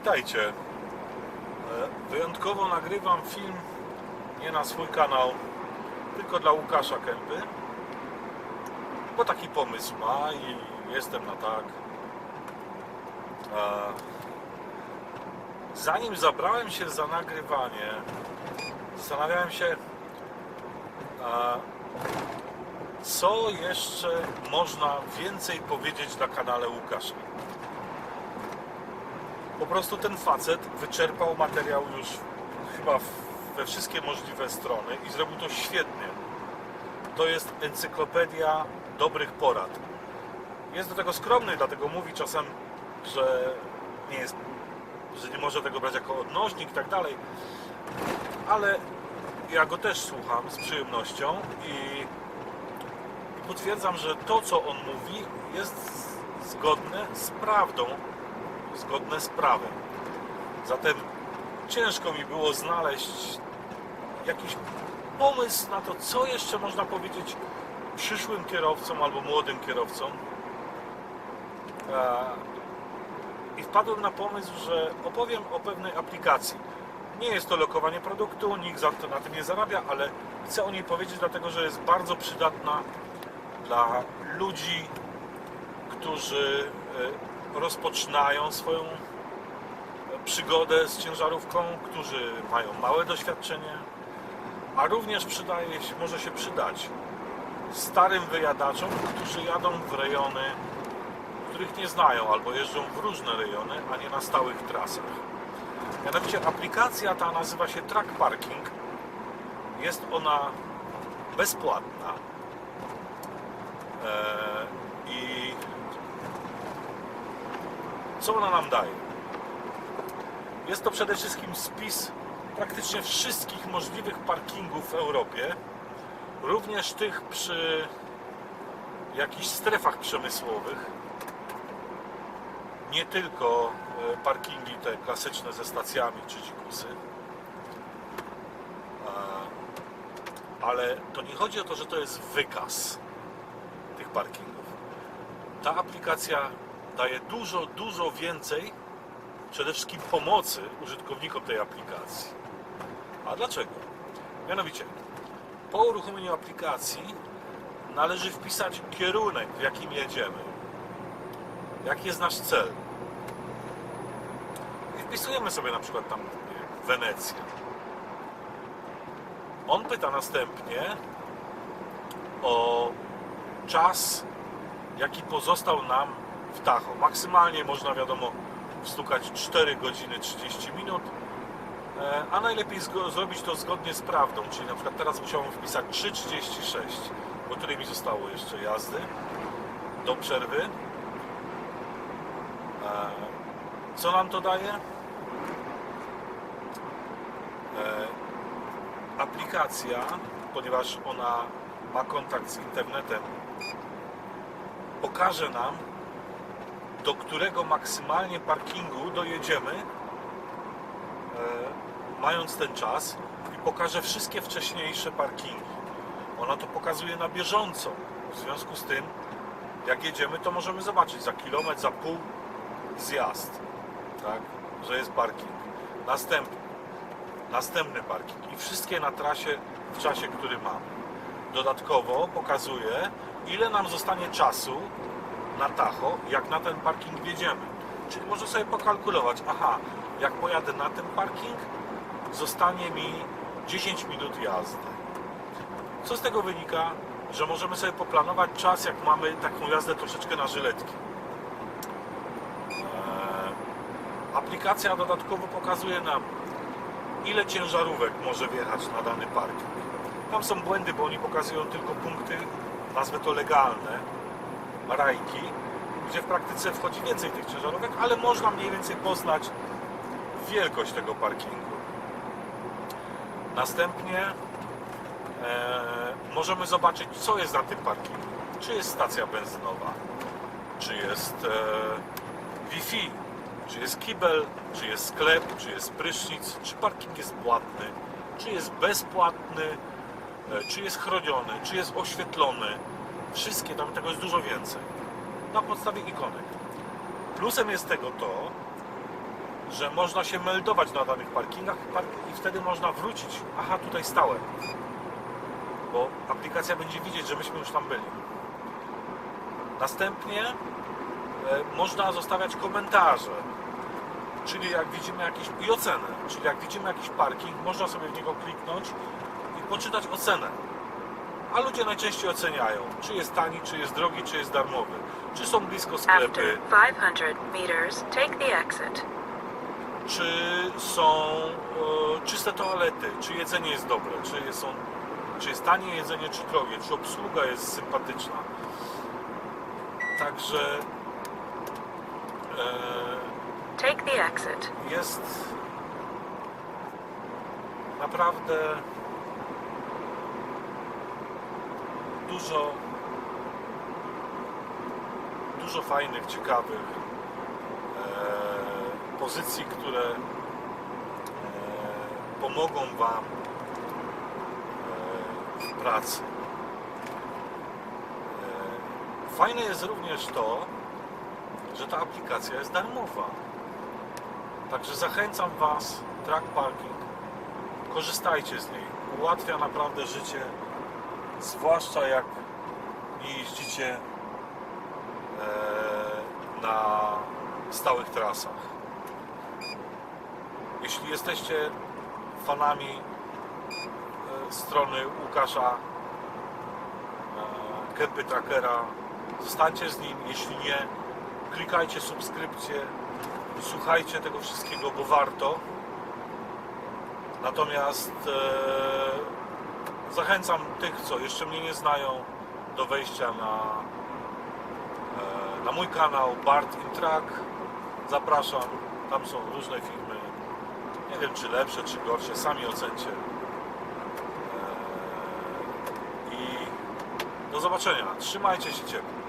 Witajcie. E, Wyjątkowo nagrywam film nie na swój kanał, tylko dla Łukasza Kępy. Bo taki pomysł ma i jestem na tak. E, Zanim zabrałem się za nagrywanie, zastanawiałem się, e, co jeszcze można więcej powiedzieć na kanale Łukasza. Po prostu ten facet wyczerpał materiał już chyba we wszystkie możliwe strony i zrobił to świetnie. To jest encyklopedia dobrych porad. Jest do tego skromny, dlatego mówi czasem, że nie jest, że nie może tego brać jako odnośnik i tak dalej. Ale ja go też słucham z przyjemnością i, i potwierdzam, że to, co on mówi, jest zgodne z prawdą zgodne z prawem. Zatem ciężko mi było znaleźć jakiś pomysł na to, co jeszcze można powiedzieć przyszłym kierowcom albo młodym kierowcom. E, I wpadłem na pomysł, że opowiem o pewnej aplikacji. Nie jest to lokowanie produktu, nikt na tym nie zarabia, ale chcę o niej powiedzieć, dlatego że jest bardzo przydatna dla ludzi, którzy e, rozpoczynają swoją e, przygodę z ciężarówką, którzy mają małe doświadczenie, a również przydaje się, może się przydać starym wyjadaczom, którzy jadą w rejony, których nie znają, albo jeżdżą w różne rejony, a nie na stałych trasach. Mianowicie aplikacja ta nazywa się Track Parking. Jest ona bezpłatna. Eee, I co ona nam daje? Jest to przede wszystkim spis praktycznie wszystkich możliwych parkingów w Europie, również tych przy jakichś strefach przemysłowych. Nie tylko e, parkingi te klasyczne ze stacjami czy dzikusy. Ale to nie chodzi o to, że to jest wykaz tych parkingów. Ta aplikacja daje dużo, dużo więcej przede wszystkim pomocy użytkownikom tej aplikacji. A dlaczego? Mianowicie, po uruchomieniu aplikacji należy wpisać kierunek, w jakim jedziemy. Jaki jest nasz cel? I wpisujemy sobie na przykład tam Wenecję. On pyta następnie o czas, jaki pozostał nam w Tacho. Maksymalnie można, wiadomo, wstukać 4 godziny 30 minut, e, a najlepiej zrobić to zgodnie z prawdą, czyli na przykład teraz musiałem wpisać 3.36, bo tyle mi zostało jeszcze jazdy do przerwy. E, Co nam to daje? E, Aplikacja, ponieważ ona ma kontakt z internetem, pokaże nam, do którego maksymalnie parkingu dojedziemy, e, mając ten czas i pokaże wszystkie wcześniejsze parkingi. Ona to pokazuje na bieżąco. W związku z tym, jak jedziemy, to możemy zobaczyć za kilometr, za pół zjazd, tak, że jest parking. Następny, następny parking i wszystkie na trasie w czasie, który mamy. Dodatkowo pokazuje, ile nam zostanie czasu na Tacho, jak na ten parking wjedziemy. Czyli można sobie pokalkulować, aha, jak pojadę na ten parking, zostanie mi 10 minut jazdy. Co z tego wynika? Że możemy sobie poplanować czas, jak mamy taką jazdę troszeczkę na żyletki. Eee, Aplikacja dodatkowo pokazuje nam, ile ciężarówek może wjechać na dany parking. Tam są błędy, bo oni pokazują tylko punkty, nazwę to legalne, rajki, gdzie w praktyce wchodzi więcej tych ciężarówek, ale można mniej więcej poznać wielkość tego parkingu. Następnie e, możemy zobaczyć, co jest na tym parkingu. Czy jest stacja benzynowa, czy jest e, Wi-Fi, czy jest kibel, czy jest sklep, czy jest prysznic, czy parking jest płatny, czy jest bezpłatny, e, czy jest chroniony, czy jest oświetlony. Wszystkie, tam tego jest dużo więcej. Na podstawie ikonek. Plusem jest tego to, że można się meldować na danych parkingach park- i wtedy można wrócić. Aha, tutaj stałem. Bo aplikacja będzie widzieć, że myśmy już tam byli. Następnie e, można zostawiać komentarze. Czyli jak widzimy jakiś i ocenę, czyli jak widzimy jakiś parking, można sobie w niego kliknąć i poczytać ocenę. A ludzie najczęściej oceniają, czy jest tani, czy jest drogi, czy jest darmowy, czy są blisko sklepy, After 500 meters, take the exit. czy są e, czyste toalety, czy jedzenie jest dobre, czy jest, są, czy jest tanie jedzenie, czy drogie, czy obsługa jest sympatyczna. Także e, Take the exit. jest naprawdę dużo dużo fajnych, ciekawych e, pozycji, które e, pomogą Wam e, w pracy. E, fajne jest również to, że ta aplikacja jest darmowa. Także zachęcam Was, Track Parking, korzystajcie z niej. Ułatwia naprawdę życie, zwłaszcza jak nie jeździcie e, na stałych trasach. Jeśli jesteście fanami e, strony Łukasza Kępy Trackera, zostańcie z nim. Jeśli nie, klikajcie subskrypcję, słuchajcie tego wszystkiego, bo warto. Natomiast e, zachęcam tych, co jeszcze mnie nie znają, do wejścia na, e, na mój kanał Bart in Track. Zapraszam, tam są różne filmy. Nie wiem, czy lepsze, czy gorsze, sami ocencie. E, I do zobaczenia. Trzymajcie się ciepło.